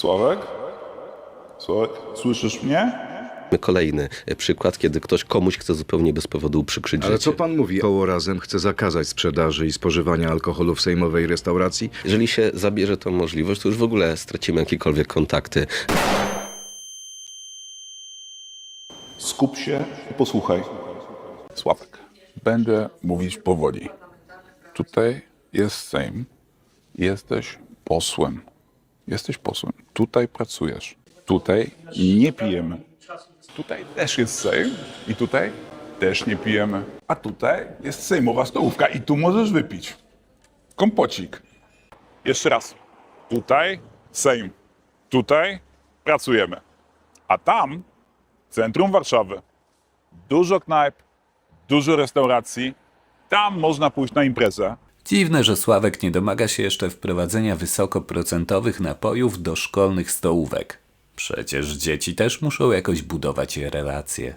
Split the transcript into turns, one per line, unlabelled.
Sławek? Sławek, słyszysz mnie?
Kolejny przykład, kiedy ktoś komuś chce zupełnie bez powodu uprzykrzyć
Ale
życie.
co pan mówi? Koło razem chce zakazać sprzedaży i spożywania alkoholu w sejmowej restauracji?
Jeżeli się zabierze tą możliwość, to już w ogóle stracimy jakiekolwiek kontakty.
Skup się i posłuchaj.
Sławek, będę mówić powoli. Tutaj jest Sejm, jesteś posłem. Jesteś posłem. Tutaj pracujesz. Tutaj nie pijemy. Tutaj też jest Sejm i tutaj też nie pijemy. A tutaj jest sejmowa stołówka i tu możesz wypić. Kompocik. Jeszcze raz. Tutaj Sejm. Tutaj pracujemy. A tam centrum Warszawy. Dużo knajp, dużo restauracji. Tam można pójść na imprezę.
Dziwne, że Sławek nie domaga się jeszcze wprowadzenia wysokoprocentowych napojów do szkolnych stołówek. Przecież dzieci też muszą jakoś budować relacje.